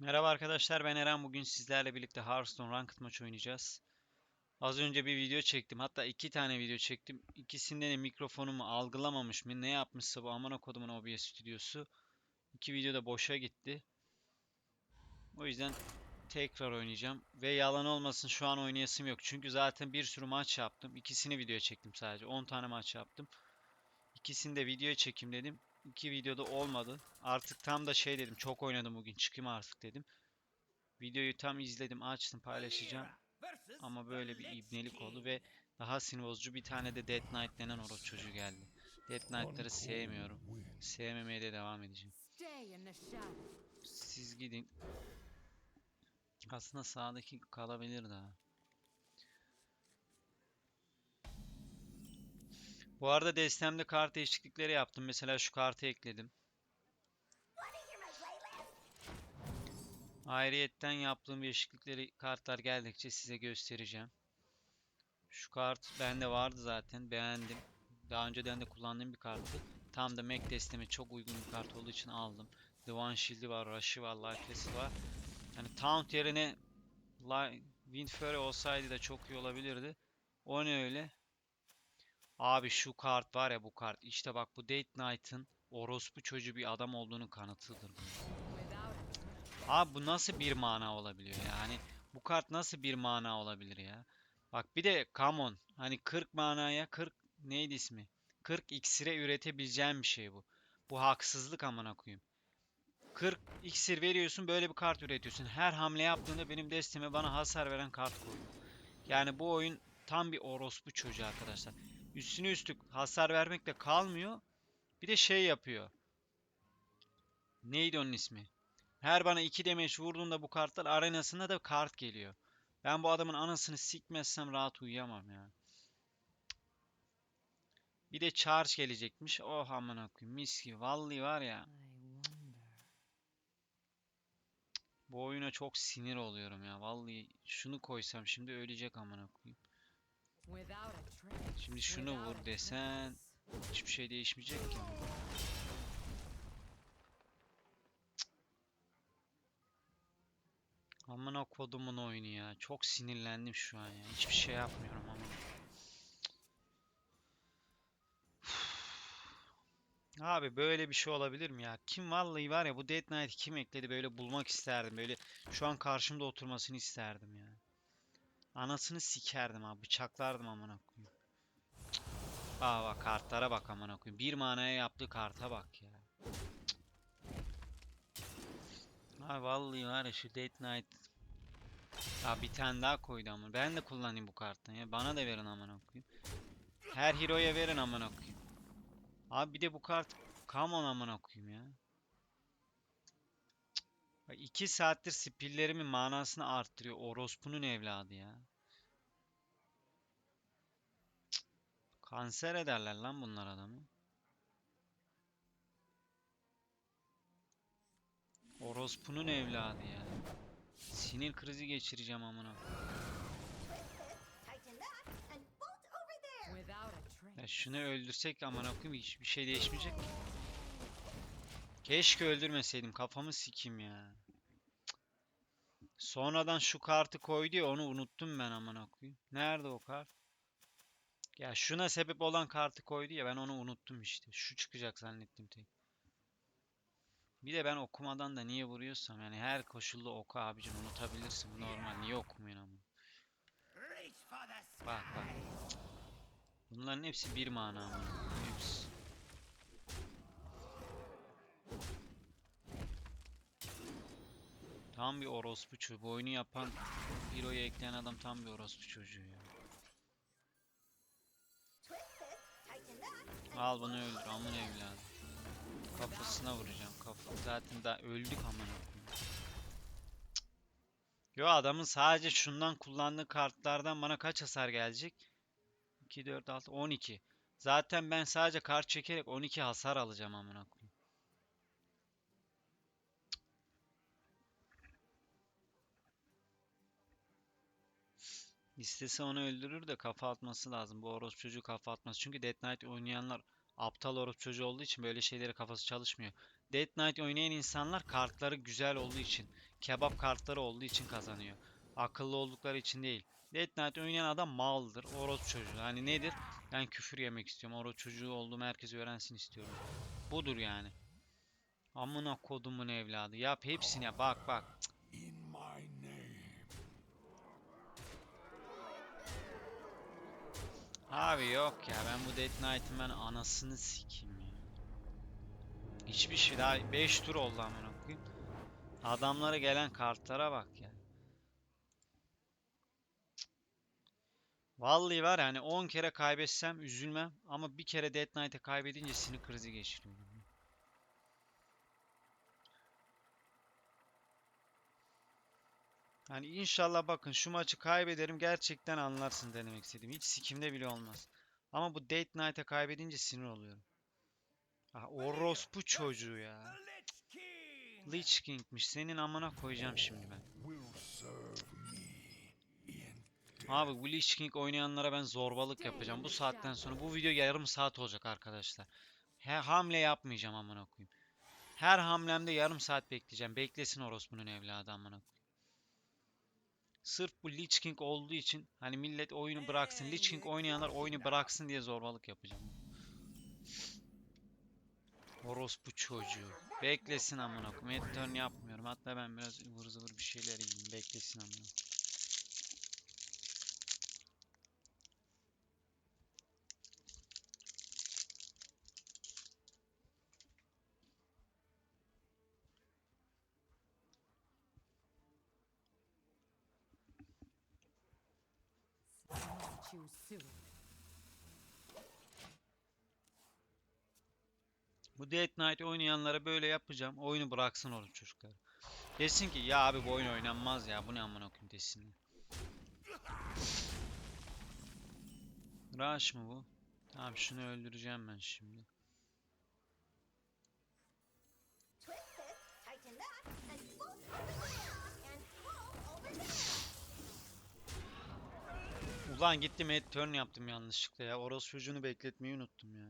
Merhaba arkadaşlar ben Eren bugün sizlerle birlikte Hearthstone Ranked maç oynayacağız. Az önce bir video çektim hatta iki tane video çektim. İkisinde de mikrofonumu algılamamış mı ne yapmışsa bu amına kodumun OBS stüdyosu. İki video da boşa gitti. O yüzden tekrar oynayacağım. Ve yalan olmasın şu an oynayasım yok. Çünkü zaten bir sürü maç yaptım. İkisini videoya çektim sadece. 10 tane maç yaptım. İkisini de videoya çekeyim dedim. İki videoda olmadı. Artık tam da şey dedim. Çok oynadım bugün. Çıkayım artık dedim. Videoyu tam izledim, açtım, paylaşacağım. Ama böyle bir ibnelik oldu ve daha sinir bir tane de Dead Knight denen orospu çocuğu geldi. Dead Knight'ları sevmiyorum. Sevmemeye de devam edeceğim. Siz gidin. Aslında sağdaki kalabilir daha. Bu arada destemde kart değişiklikleri yaptım. Mesela şu kartı ekledim. Ayrıyetten yaptığım değişiklikleri kartlar geldikçe size göstereceğim. Şu kart bende vardı zaten. Beğendim. Daha önceden de kullandığım bir karttı. Tam da Mac desteme çok uygun bir kart olduğu için aldım. Divan Shield'i var, Rush'ı var, Lifeless'i var. Yani Taunt yerine Wind Fury olsaydı da çok iyi olabilirdi. O ne öyle? Abi şu kart var ya bu kart. İşte bak bu Date Knight'ın orospu çocuğu bir adam olduğunu kanıtıdır Abi bu nasıl bir mana olabiliyor yani? Bu kart nasıl bir mana olabilir ya? Bak bir de come on. Hani 40 manaya 40 neydi ismi? 40 iksire üretebileceğim bir şey bu. Bu haksızlık amına koyayım. 40 iksir veriyorsun böyle bir kart üretiyorsun. Her hamle yaptığında benim desteme bana hasar veren kart koyuyor. Yani bu oyun tam bir orospu çocuğu arkadaşlar. Üstüne üstlük hasar vermekle kalmıyor. Bir de şey yapıyor. Neydi onun ismi? Her bana 2 demeç vurduğunda bu kartlar arenasında da kart geliyor. Ben bu adamın anasını sikmezsem rahat uyuyamam ya. Bir de charge gelecekmiş. Oh amına koyayım mis gibi. Vallahi var ya. Bu oyuna çok sinir oluyorum ya. Vallahi şunu koysam şimdi ölecek amına koyayım. Şimdi şunu vur desen hiçbir şey değişmeyecek ki. Amına kodumun oyunu ya. Çok sinirlendim şu an ya. Hiçbir şey yapmıyorum ama. Abi böyle bir şey olabilir mi ya? Kim vallahi var ya bu Dead Knight kim ekledi böyle bulmak isterdim. Böyle şu an karşımda oturmasını isterdim ya. Anasını sikerdim abi. Bıçaklardım amına koyayım. Cık. Bak kartlara bak amına koyayım. Bir manaya yaptığı karta bak ya. Abi vallahi var ya şu Dead Knight ya bir tane daha koydu ama ben de kullanayım bu karttan ya bana da verin amına koyayım. Her hero'ya verin amına koyayım. Abi bir de bu kart come on amına koyayım ya. Bak 2 saattir spillerimin manasını arttırıyor orospunun evladı ya. Cık. Kanser ederler lan bunlar adamı. Orospunun evladı ya. Sinir krizi geçireceğim amına. Ya şunu öldürsek amına koyayım hiçbir şey değişmeyecek ki. Keşke öldürmeseydim kafamı sikeyim ya. Sonradan şu kartı koydu ya onu unuttum ben amına koyayım. Nerede o kart? Ya şuna sebep olan kartı koydu ya ben onu unuttum işte. Şu çıkacak zannettim tek. Bir de ben okumadan da niye vuruyorsam yani her koşulda oku abicim unutabilirsin normal niye okumuyorsun ama. Bak bak. Bunların hepsi bir mana ama. Hepsi. Tam bir orospu çocuğu. Bu oyunu yapan, Hero'yu ekleyen adam tam bir orospu çocuğu ya. Al bunu öldür amın evladı. Kafasına vuracağım. Kafa zaten daha öldük amına. Yo adamın sadece şundan kullandığı kartlardan bana kaç hasar gelecek? 2 4 6 12. Zaten ben sadece kart çekerek 12 hasar alacağım amına İstese onu öldürür de kafa atması lazım. Bu orospu çocuğu kafa atması. Çünkü Death Knight oynayanlar aptal orospu çocuğu olduğu için böyle şeylere kafası çalışmıyor. Dead Knight oynayan insanlar kartları güzel olduğu için, kebap kartları olduğu için kazanıyor. Akıllı oldukları için değil. Dead Knight oynayan adam maldır, orospu çocuğu. Hani nedir? Ben küfür yemek istiyorum. Orospu çocuğu olduğumu herkes öğrensin istiyorum. Budur yani. Amına kodumun evladı. Yap hepsini yap. Bak bak. In Abi yok ya ben bu Dead Knight'ın ben anasını sikeyim ya. Hiçbir şey daha 5 tur oldu amına koyayım. Adamlara gelen kartlara bak ya. Vallahi var yani 10 kere kaybetsem üzülmem ama bir kere Dead Knight'e kaybedince sinir krizi geçiriyorum. Yani inşallah bakın şu maçı kaybederim gerçekten anlarsın denemek istediğim. Hiç sikimde bile olmaz. Ama bu Date Night'e kaybedince sinir oluyorum. Ah orospu çocuğu ya. Lich King'miş. Senin amına koyacağım şimdi ben. Abi bu Lich King oynayanlara ben zorbalık yapacağım. Bu saatten sonra bu video yarım saat olacak arkadaşlar. He, hamle yapmayacağım amına koyayım. Her hamlemde yarım saat bekleyeceğim. Beklesin orospunun evladı amına koyayım. Sırf bu Lich King olduğu için hani millet oyunu bıraksın. Lich King oynayanlar oyunu bıraksın diye zorbalık yapacağım. Orospu çocuğu. Beklesin amına koyayım. Turn yapmıyorum. Hatta ben biraz ıvır zıvır bir şeyler yiyeyim. Beklesin amına. Choose soon. Bu Dead Knight oynayanlara böyle yapacağım. Oyunu bıraksın oğlum çocuklar. Desin ki ya abi bu oyun oynanmaz ya. Bu ne amına koyayım desin. Rush mı bu? Tamam şunu öldüreceğim ben şimdi. Ulan gittim head turn yaptım yanlışlıkla ya. Orası çocuğunu bekletmeyi unuttum ya.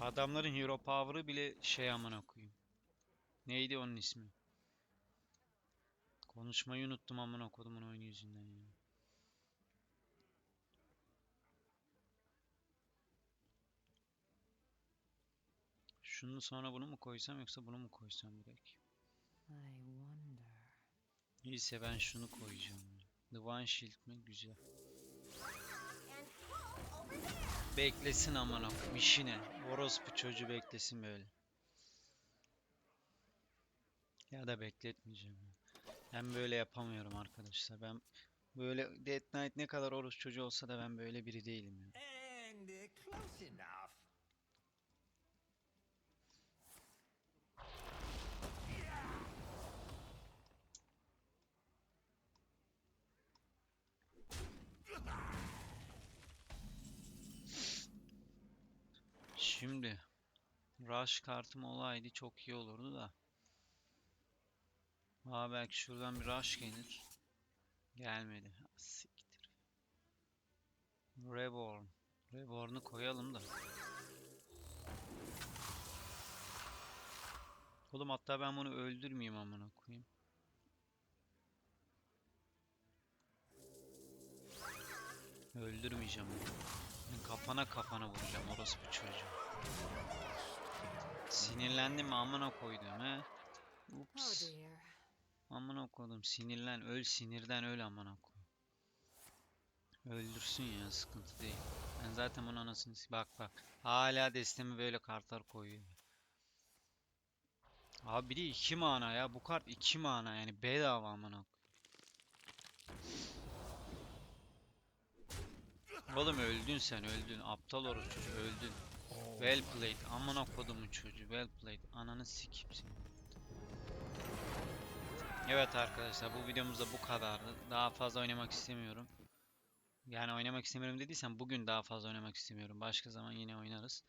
Adamların hero power'ı bile şey amına koyayım. Neydi onun ismi? Konuşmayı unuttum amına kodumun oyunu yüzünden ya. Şunu sonra bunu mu koysam yoksa bunu mu koysam direkt? I wonder. Neyse ben şunu koyacağım. ya. Divine Shield mi? Güzel. Beklesin amına koyayım işine. Orospu çocuğu beklesin böyle. Ya da bekletmeyeceğim. ya. Ben böyle yapamıyorum arkadaşlar. Ben böyle Dead Knight ne kadar orospu çocuğu olsa da ben böyle biri değilim ya. Şimdi Rush kartım olaydı çok iyi olurdu da. Aa belki şuradan bir Rush gelir. Gelmedi. Ha, Siktir. Reborn. Reborn'u koyalım da. Oğlum hatta ben bunu öldürmeyeyim amına koyayım. Öldürmeyeceğim Kafana kafana vuracağım orospu çocuğu. Sinirlendim amına koydum he? Oh Ups. dear. Amına koydum sinirlen öl sinirden öl amına koy. Öldürsün ya sıkıntı değil. Ben zaten bunun anasını bak bak. Hala destemi böyle kartlar koyuyor. Abi bir de 2 mana ya. Bu kart 2 mana yani bedava amına koy. Oğlum öldün sen öldün. Aptal çocuğu öldün. Well played. Amına kodumun çocuğu. Well played. Ananı seni. Evet arkadaşlar bu videomuzda bu kadardı. Daha fazla oynamak istemiyorum. Yani oynamak istemiyorum dediysem bugün daha fazla oynamak istemiyorum. Başka zaman yine oynarız.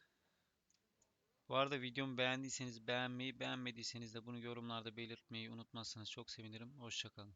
Bu arada videomu beğendiyseniz beğenmeyi, beğenmediyseniz de bunu yorumlarda belirtmeyi unutmazsanız çok sevinirim. Hoşça kalın.